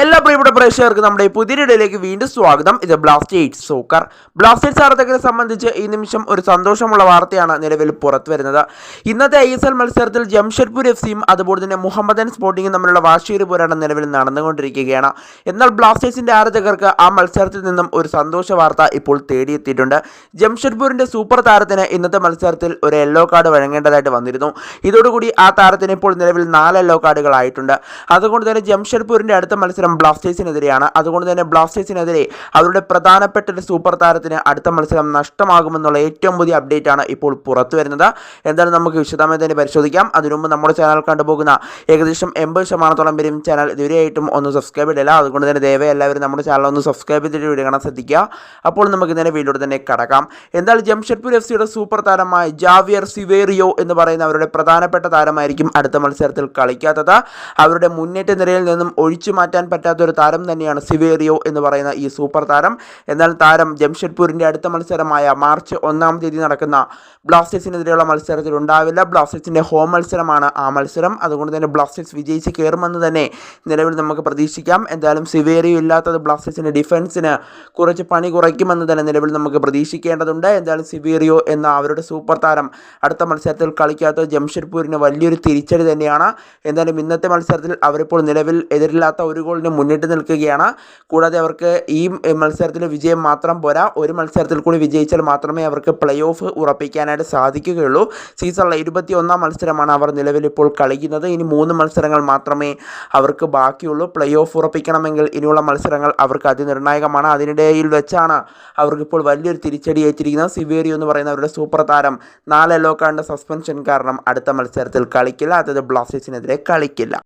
എല്ലാ പ്രിയപ്പെട്ട പ്രേക്ഷകർക്ക് നമ്മുടെ ഈ പുതിയ വീഡിയോയിലേക്ക് വീണ്ടും സ്വാഗതം. ഇത് ബ്ലാസ്റ്റേഴ്സ് സോക്കർ ബ്ലാസ്റ്റേഴ്സ് ആരാധകരെ സംബന്ധിച്ച് ഈ നിമിഷം ഒരു സന്തോഷമുള്ള വാർത്തയാണ് നിലവിൽ പുറത്തു വരുന്നത് ഇന്നത്തെ ഐ എസ് എൽ മത്സരത്തിൽ ജംഷഡ്പൂർ എഫ് സിയും അതുപോലെ തന്നെ മുഹമ്മദൻ സ്പോർട്ടിങ്ങും തമ്മിലുള്ള വാർഷിക പോരാട്ടം നിലവിൽ നടന്നുകൊണ്ടിരിക്കുകയാണ്. എന്നാൽ ബ്ലാസ്റ്റേഴ്സിന്റെ ആരാധകർക്ക് ആ മത്സരത്തിൽ നിന്നും ഒരു സന്തോഷ വാർത്ത ഇപ്പോൾ തേടിയെത്തിയിട്ടുണ്ട്. ജംഷഡ്പൂരിന്റെ സൂപ്പർ താരത്തിന് ഇന്നത്തെ മത്സരത്തിൽ ഒരു യെല്ലോ കാർഡ് വഴങ്ങേണ്ടതായിട്ട് വന്നിരുന്നു. ഇതോടുകൂടി ആ താരത്തിന് ഇപ്പോൾ നിലവിൽ നാല് യെല്ലോ കാർഡുകളായിട്ടുണ്ട് അതുകൊണ്ട് തന്നെ ജംഷഡ്പൂരിന്റെ അടുത്ത മത്സരം ബ്ലാസ്റ്റേഴ്സിനെതിരെയാണ്. അതുകൊണ്ട് തന്നെ ബ്ലാസ്റ്റേഴ്സിനെതിരെ അവരുടെ പ്രധാനപ്പെട്ട ഒരു സൂപ്പർ താരത്തിന് അടുത്ത മത്സരം നഷ്ടമാകുമെന്നുള്ള ഏറ്റവും പുതിയ അപ്ഡേറ്റ് ആണ് ഇപ്പോൾ പുറത്തു വരുന്നത്. എന്തായാലും നമുക്ക് വിശദമായി തന്നെ പരിശോധിക്കാം. അതിനുമുമ്പ് നമ്മുടെ ചാനൽ കണ്ടുപോകുന്ന ഏകദേശം എൺപത് ശതമാനത്തോളം പേരും ചാനൽ ഇതുവരെയായിട്ടും ഒന്ന് സബ്സ്ക്രൈബ് ചെയ്തില്ല അതുകൊണ്ട് തന്നെ ദയവായി എല്ലാവരും നമ്മുടെ ചാനൽ ഒന്ന് സബ്സ്ക്രൈബ് ചെയ്തിട്ട് വീഡിയോ കാണാൻ ശ്രദ്ധിക്കുക. അപ്പോൾ നമുക്ക് ഇതിനെ വീഡിയോയുടെ തന്നെ കടക്കാം. എന്തായാലും ജംഷഡ്പൂർ എഫ് സിയുടെ സൂപ്പർ താരമായ ജാവിയർ സിവേറിയോ എന്ന് പറയുന്ന അവരുടെ പ്രധാനപ്പെട്ട താരമായിരിക്കും അടുത്ത മത്സരത്തിൽ കളിക്കാത്തത്. അവരുടെ മുന്നേറ്റ നിരയിൽ നിന്നും ഒഴിച്ചു മാറ്റാൻ പറ്റാത്ത ഒരു താരം തന്നെയാണ് സിവേറിയോ എന്ന് പറയുന്ന ഈ സൂപ്പർ താരം. എന്നാൽ താരം ജംഷഡ്പൂരിന്റെ അടുത്ത മത്സരമായ മാർച്ച് ഒന്നാം തീയതി നടക്കുന്ന ബ്ലാസ്റ്റേഴ്സിനെതിരെയുള്ള മത്സരത്തിൽ ഉണ്ടാവില്ല. ബ്ലാസ്റ്റേഴ്സിന്റെ ഹോം മത്സരമാണ് ആ മത്സരം. അതുകൊണ്ട് തന്നെ ബ്ലാസ്റ്റേഴ്സ് വിജയിച്ച് കയറുമെന്ന് തന്നെ നിലവിൽ നമുക്ക് പ്രതീക്ഷിക്കാം. എന്തായാലും സിവേറിയോ ഇല്ലാത്തത് ബ്ലാസ്റ്റേഴ്സിന്റെ ഡിഫൻസിന് കുറച്ച് പണി കുറയ്ക്കുമെന്ന് തന്നെ നിലവിൽ നമുക്ക് പ്രതീക്ഷിക്കേണ്ടതുണ്ട്. എന്തായാലും സിവേറിയോ എന്ന അവരുടെ സൂപ്പർ താരം അടുത്ത മത്സരത്തിൽ കളിക്കാത്ത ജംഷഡ്പൂരിന് വലിയൊരു തിരിച്ചടി തന്നെയാണ്. എന്തായാലും ഇന്നത്തെ മത്സരത്തിൽ അവരിപ്പോൾ നിലവിൽ എതിരില്ലാത്ത ഒരു ഗോളിന് മുന്നിട്ട് നിൽക്കുകയാണ്. കൂടാതെ അവർക്ക് ഈ മത്സരത്തിൽ വിജയം മാത്രം പോരാ. ഒരു മത്സരത്തിൽ കൂടി വിജയിച്ചാൽ മാത്രമേ അവർക്ക് പ്ലേ ഓഫ് ഉറപ്പിക്കാനായിട്ട് സാധിക്കുകയുള്ളൂ. സീസണിലെ ഇരുപത്തി ഒന്നാം മത്സരമാണ് അവർ നിലവിൽ ഇപ്പോൾ കളിക്കുന്നത്. ഇനി മൂന്ന് മത്സരങ്ങൾ മാത്രമേ അവർക്ക് ബാക്കിയുള്ളൂ. പ്ലേ ഓഫ് ഉറപ്പിക്കണമെങ്കിൽ ഇനിയുള്ള മത്സരങ്ങൾ അവർക്ക് അതിനിർണായകമാണ്. അതിനിടയിൽ വെച്ചാണ് അവർക്കിപ്പോൾ വലിയൊരു തിരിച്ചടി ഏറ്റിരിക്കുന്നത്. സിവേറിയോ എന്ന് പറയുന്ന അവരുടെ സൂപ്പർ താരം നാല് ലോക്കാണ്ട് സസ്പെൻഷൻ കാരണം അടുത്ത മത്സരത്തിൽ കളിക്കില്ല. അതായത് ബ്ലാസ്റ്റേഴ്സിനെതിരെ കളിക്കില്ല.